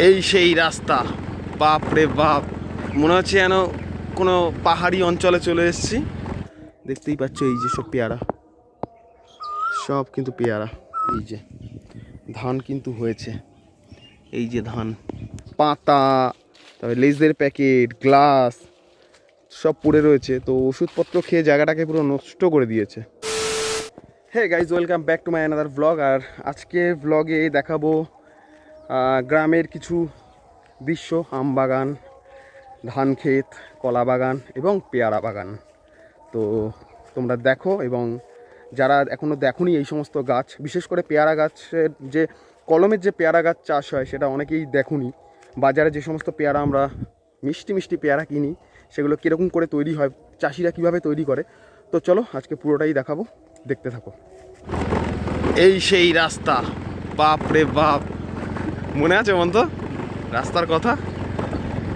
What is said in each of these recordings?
এই সেই রাস্তা। বাপ রে বাপ। মনে হচ্ছে যেন কোনো পাহাড়ি অঞ্চলে চলে এসেছি। দেখতেই পাচ্ছ এই যে সব পেয়ারা। সব কিন্তু পেয়ারা। এই যে, ধান কিন্তু হয়েছে। এই যে ধান। পাতা, তারপরে লেজের প্যাকেট, গ্লাস, সব পড়ে রয়েছে। তো ওষুধপত্র খেয়ে জায়গাটাকে পুরো নষ্ট করে দিয়েছে। Hey guys welcome back to my another blog আর আজকে ব্লগে দেখাবো গ্রামের কিছু দৃশ্য, আম বাগান, ধান ক্ষেত, কলা বাগান এবং পেয়ারা বাগান। তো তোমরা দেখো এবং যারা এখনও দেখোনি এই সমস্ত গাছ, বিশেষ করে পেয়ারা গাছের যে কলমের যে পেয়ারা গাছ চাষ হয়, সেটা অনেকেই দেখোনি। বাজারে যে সমস্ত পেয়ারা আমরা মিষ্টি মিষ্টি পেয়ারা কিনি, সেগুলো কীরকম করে তৈরি হয়, চাষিরা কীভাবে তৈরি করে, তো চলো আজকে পুরোটাই দেখাবো, দেখতে থাকো। এই সেই রাস্তা বাপ রে বাপ। মনে আছে মন্ত রাস্তার কথা?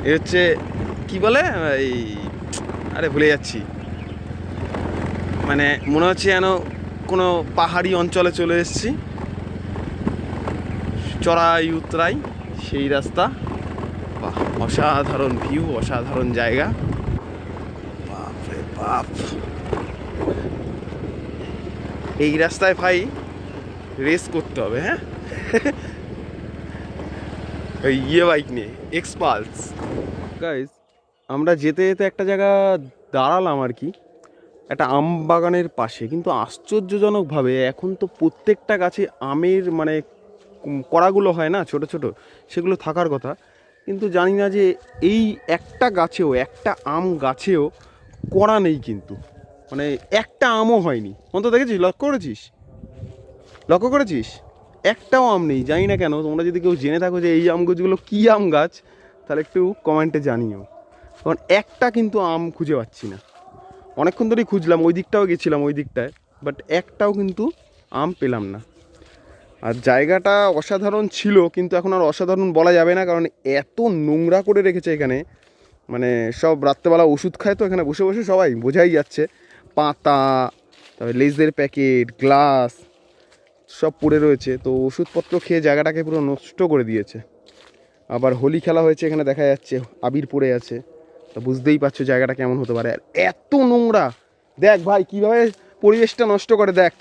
এ হচ্ছে, কি বলে? এই, আরে ভুলে যাচ্ছি। মানে মনে হচ্ছে যেন কোনো পাহাড়ি অঞ্চলে চলে এসেছি। চড়াই উতরাই সেই রাস্তা। বাহ, অসাধারণ ভিউ অসাধারণ জায়গা। বাপ রে বাপ। এই রাস্তায় ভাই রেস করতে হবে হ্যাঁ? ইয়ে বাইক নিয়ে এক্সপালস গাইজ আমরা যেতে যেতে একটা জায়গা দাঁড়ালাম আর কি, একটা আম বাগানের পাশে। কিন্তু আশ্চর্যজনকভাবে এখন তো প্রত্যেকটা গাছে আমের মানে কড়াগুলো হয় না, ছোট ছোট, সেগুলো থাকার কথা। কিন্তু জানি না যে এই একটা গাছেও, একটা আম গাছেও কড়া নেই কিন্তু। মানে একটা আমও হয়নি। অন্তত দেখেছিস? লক্ষ্য করেছিস? লক্ষ্য করেছিস? একটাও আম নেই, জানি না কেন, তোমরা যদি কেউ জেনে থাকো যে এই আম গাছগুলো কী আম গাছ, তাহলে একটু কমেন্টে জানিও। কারণ একটা কিন্তু আম খুঁজে পাচ্ছি না। অনেকক্ষণ ধরেই খুঁজলাম, ওই দিকটাও গেছিলাম ওই দিকটায় বাট একটাও কিন্তু আম পেলাম না। আর জায়গাটা অসাধারণ ছিল, কিন্তু এখন আর অসাধারণ বলা যাবে না, কারণ এত নোংরা করে রেখেছে এখানে। মানে সব রাত্রেবেলা ওষুধ খায় তো এখানে বসে বসে সবাই, বোঝাই যাচ্ছে। পাতা, তারপরে লেজের প্যাকেট গ্লাস সব পড়ে রয়েছে। তো ওষুধপত্র খেয়ে জায়গাটাকে পুরো নষ্ট করে দিয়েছে। আবার হোলি খেলা হয়েছে, এখানে দেখা যাচ্ছে আবির পড়ে আছে। তো বুঝতেই পারছ জায়গাটা কেমন হতে পারে। আর এত নোংরা! দেখ ভাই, কীভাবে পরিবেশটা নষ্ট করে, দেখ।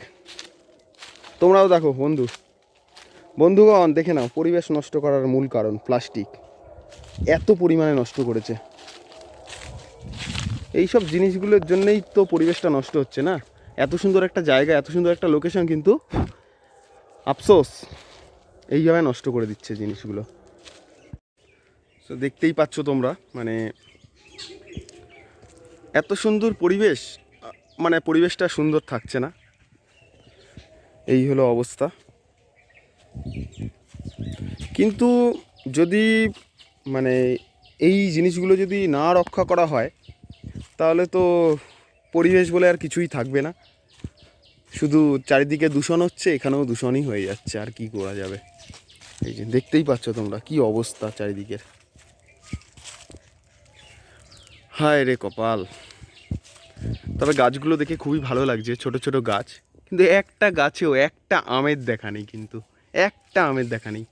তোমরাও দেখো, বন্ধু। বন্ধুগণ, দেখে নাও, পরিবেশ নষ্ট করার মূল কারণ, প্লাস্টিক। এত পরিমাণে নষ্ট করেছে। এই সব জিনিসগুলোর জন্যই তো পরিবেশটা নষ্ট হচ্ছে না। এত সুন্দর একটা জায়গা, এত সুন্দর একটা লোকেশন কিন্তু আফসোস। এইভাবে নষ্ট করে দিচ্ছে জিনিসগুলো। তো দেখতেই পাচ্ছ তোমরা মানে এত সুন্দর পরিবেশ মানে পরিবেশটা সুন্দর থাকছে না। এই হলো অবস্থা। কিন্তু যদি মানে এই জিনিসগুলো যদি না রক্ষা করা হয়, তাহলে তো পরিবেশ বলে আর কিছুই থাকবে না। শুধু চারিদিকে দূষণ হচ্ছে, এখানেও দূষণই হয়ে যাচ্ছে, আর কি করা যাবে? এই যে দেখতেই পাচ্ছ তোমরা কি অবস্থা চারিদিকের। হায় রে কপাল। তবে গাছগুলো দেখে খুবই ভালো লাগছে, ছোট ছোট গাছ। কিন্তু একটা গাছেও একটা আমের দেখা নেই কিন্তু, একটা আমের দেখা নেই।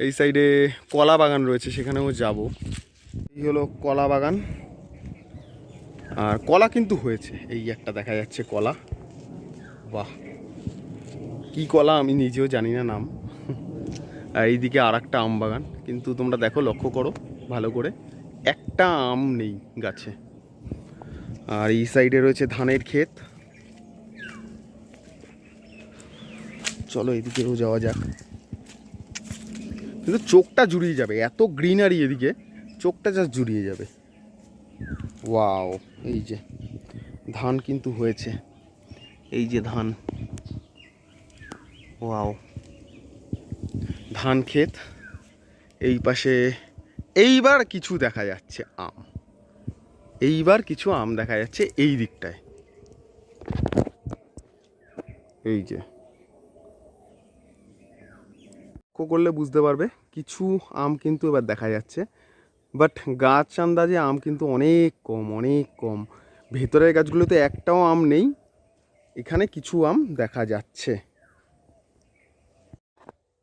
এই সাইডে কলা বাগান রয়েছে, সেখানেও যাব। এই হলো কলা বাগান। আর কলা কিন্তু হয়েছে। এই একটা দেখা যাচ্ছে কলা। বাহ। কি কলা আমি নিজেও জানি না নাম। আর এইদিকে আর একটা আম বাগান। কিন্তু তোমরা দেখো, লক্ষ্য করো, ভালো করে। একটা আম নেই গাছে। আর এই সাইডে রয়েছে ধানের ক্ষেত। চলো এদিকেও যাওয়া যাক। কিন্তু চোখটা জুড়িয়ে যাবে। এত গ্রিনারি এদিকে। চোখটা জাস্ট জুড়িয়ে যাবে। ওয়াও এই যে ধান কিন্তু হয়েছে। এই যে ধান। ওয়াও ধান ক্ষেত, এই পাশে এইবার কিছু দেখা যাচ্ছে আম। এইবার কিছু আম দেখা যাচ্ছে এই দিকটায়। এই যে। করলে বুঝতে পারবে, কিছু আম কিন্তু এবার দেখা যাচ্ছে। বাট গাছ আন্দাজে আম কিন্তু অনেক কম অনেক কম। ভেতরের গাছগুলোতে একটাও আম নেই। এখানে কিছু আম দেখা যাচ্ছে।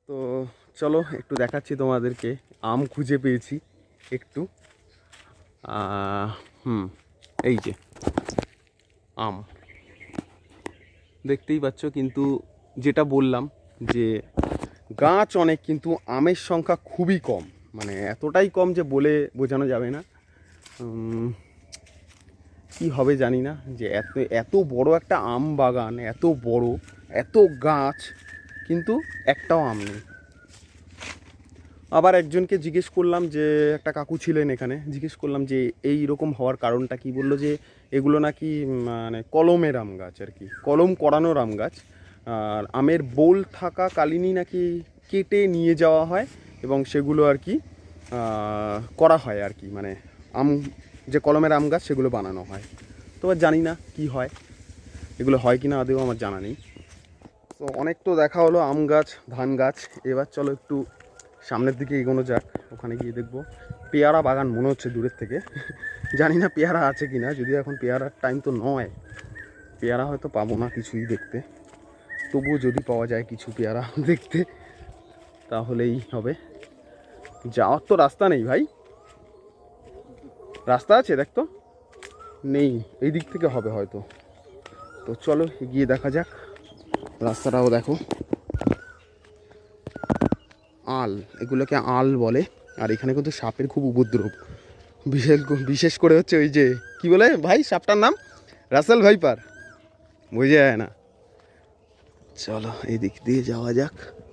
তো চলো, একটু দেখাচ্ছি তোমাদেরকে। আম খুঁজে পেয়েছি একটু। হুম, এই যে, আম। দেখতেই পাচ্ছ কিন্তু যেটা বললাম যে গাছ অনেক কিন্তু আমের সংখ্যা খুবই কম। মানে এতটাই কম যে বলে বোঝানো যাবে না। কি হবে জানি না, যে এত এত বড় একটা আম বাগান, এত বড়, এত গাছ, কিন্তু একটাও আম নেই। আবার একজনকে জিজ্ঞেস করলাম যে, একটা কাকু ছিলেন এখানে, জিজ্ঞেস করলাম যে, এই রকম হওয়ার কারণটা কি? বলল যে, এগুলো নাকি মানে কলমের আম গাছ আর কি, কলম করানোর আম গাছ। আর আমের বোল থাকা কালীনই নাকি কেটে নিয়ে যাওয়া হয় এবং সেগুলো আর কি করা হয় আর কি। মানে আম, যে কলমের আম গাছ, সেগুলো বানানো হয়। তো জানি না কি হয়, এগুলো হয় কি না আদেও আমার জানা নেই। তো অনেক তো দেখা হলো, আম গাছ, ধান গাছ। এবার চলো একটু সামনের দিকে এগোনো যাক, ওখানে গিয়ে দেখব। পেয়ারা বাগান মনে হচ্ছে দূরের থেকে। জানি না পেয়ারা আছে কি না যদিও এখন পেয়ারার টাইম তো নয়। পেয়ারা হয়তো পাবো না কিছুই দেখতে। তবুও যদি পাওয়া যায় কিছু পেয়ারা দেখতে, তাহলেই হবে। যাওয়ার তো রাস্তা নেই ভাই। রাস্তা আছে দেখ তো। নেই, এই দিক থেকে হবে হয়তো। তো চলো গিয়ে দেখা যাক। রাস্তাটাও দেখো। আল, এগুলোকে আল বলে। আর এখানে কিন্তু সাপের খুব উপদ্রব। বিশেষ বিশেষ করে হচ্ছে ওই যে, কি বলে ভাই সাপটার নাম? Russell viper. বোঝা যায় না। চলো, এই দিক দিয়ে যাওয়া যাক।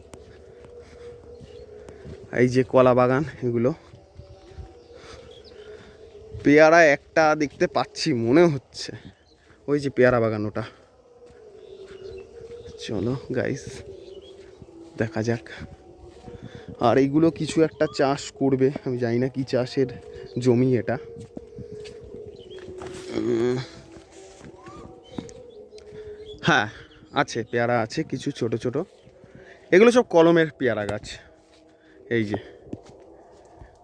এই যে কলা বাগান, এগুলো। পেয়ারা একটা দেখতে পাচ্ছি, মনে হচ্ছে। ওই যে পেয়ারা বাগান ওটা। চলো গাইস দেখা যাক। আর এইগুলো কিছু একটা চাষ করবে, আমি জানি না কি চাষের জমি এটা। হ্যাঁ আছে, পেয়ারা আছে, কিছু ছোট ছোট। এগুলো সব কলমের পেয়ারা গাছ। এই যে।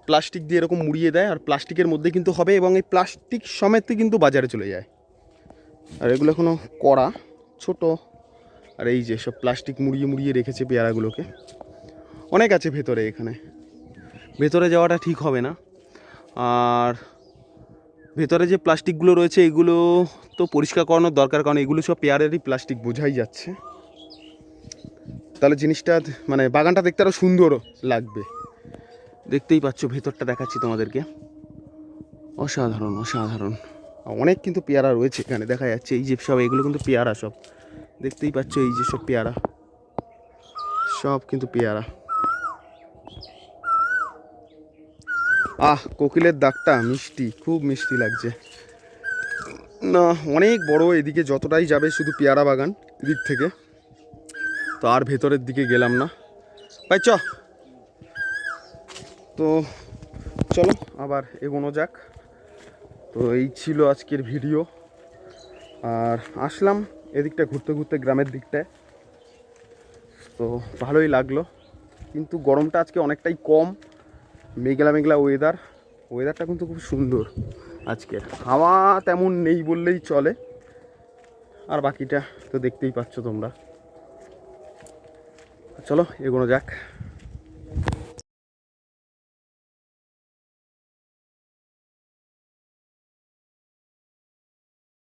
প্লাস্টিক দিয়ে এরকম মুড়িয়ে দেয় আর প্লাস্টিকের মধ্যে কিন্তু হবে এবং এই প্লাস্টিক সমেতই কিন্তু বাজারে চলে যায়। আর এগুলো এখনও কড়া, ছোট। আর এই যে সব প্লাস্টিক মুড়িয়ে মুড়িয়ে রেখেছে পেয়ারাগুলোকে। অনেক আছে ভেতরে এখানে। ভেতরে যাওয়াটা ঠিক হবে না। আর ভেতরে যে প্লাস্টিকগুলো রয়েছে, এগুলো তো পরিষ্কার করানোর দরকার, কারণ এগুলো সব পেয়ারেরই প্লাস্টিক, বোঝাই যাচ্ছে। তাহলে জিনিসটা মানে বাগানটা দেখতে আরও সুন্দর লাগবে। দেখতেই পাচ্ছ, ভেতরটা দেখাচ্ছি তোমাদেরকে। অসাধারণ অসাধারণ। অনেক কিন্তু পেয়ারা রয়েছে এখানে, দেখা যাচ্ছে। এই যে সব, এগুলো কিন্তু পেয়ারা সব। দেখতেই পাচ্ছ এই যে সব পেয়ারা। সব কিন্তু পেয়ারা। আহ, কোকিলের দাগটা মিষ্টি, খুব মিষ্টি লাগছে। না, অনেক বড়, এদিকে যতটাই যাবে শুধু পেয়ারা বাগান এদিক থেকে। তো আর ভেতরের দিকে গেলাম না। ভাই চ তো চলো, আবার এগোনো যাক। তো এই ছিল আজকের ভিডিও। আর আসলাম এদিকটা ঘুরতে ঘুরতে গ্রামের দিকটায়। তো ভালোই লাগল। কিন্তু গরমটা আজকে অনেকটাই কম। মেঘলা মেঘলা ওয়েদার ওয়েদারটা কিন্তু খুব সুন্দর আজকে। হাওয়া তেমন নেই বললেই চলে। আর বাকিটা তো দেখতেই পাচ্ছ তোমরা। চলো এগোনো যাক।